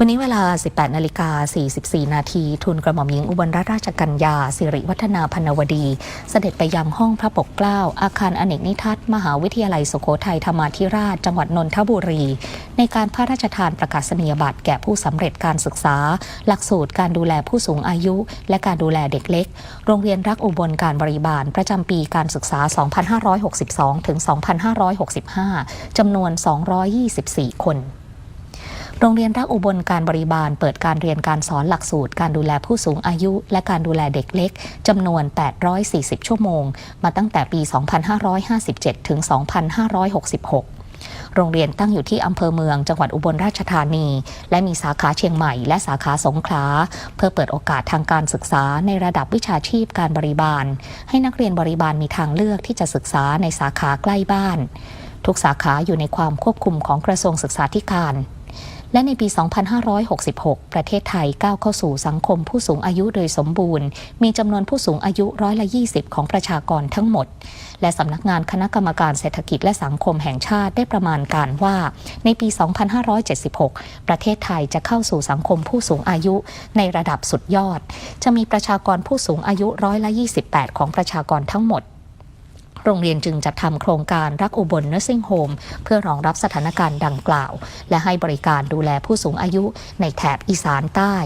วันนี้เวลา 18 นาฬิกา 44 นาทีทุนกระหม่อมหญิงอุบลรัตนราชกัญญา สิริวัฒนาพนวดี เสด็จไปยังห้องพระปกเกล้า อาคารอเนกนิทัศน์มหาวิทยาลัยสุโขทัยธรรมาธิราช จังหวัดนนทบุรี ในการพระราชทานประกาศนียบัตรแก่ผู้สำเร็จการศึกษา หลักสูตรการดูแลผู้สูงอายุ และการดูแลเด็กเล็ก โรงเรียนรักอุบลการบริบาลประจำปีการศึกษา 2562 ถึง 2565จำนวน 224 คน โรงเรียนรักอุบลการบริบาล เปิดการเรียนการสอนหลักสูตร การดูแลผู้สูงอายุ และการดูแลเด็กเล็กจำนวน 840 ชั่วโมง มาตั้งแต่ปี 2557 ถึง 2566โรงเรียนตั้งอยู่ที่อำเภอเมืองจังหวัดอุบลราชธานี และมีสาขาเชียงใหม่ และสาขาสงขลาเพื่อเปิดโอกาสทางการศึกษาในระดับวิชาชีพการบริบาล ให้นักเรียนบริบาลมีทางเลือกที่จะศึกษาในสาขาใกล้บ้าน ทุกสาขาอยู่ในความควบคุมของกระทรวงศึกษาธิการ และในปี 2566 ประเทศไทยก้าวเข้าสู่สังคมผู้สูงอายุโดยสมบูรณ์ มีจำนวนผู้สูงอายุร้อยละ 20 ของประชากรทั้งหมด และสำนักงานคณะกรรมการเศรษฐกิจและสังคมแห่งชาติได้ประมาณการว่า ในปี 2576 ประเทศไทยจะเข้าสู่สังคมผู้สูงอายุในระดับสุดยอด จะมีประชากรผู้สูงอายุร้อยละ 28 ของประชากรทั้งหมด โรงเรียนจึงจัดทำโครงการรักอุบลเนอร์ซิ่งโฮมเพื่อรองรับสถานการณ์ดังกล่าว และให้บริการดูแลผู้สูงอายุในแถบอีสานใต้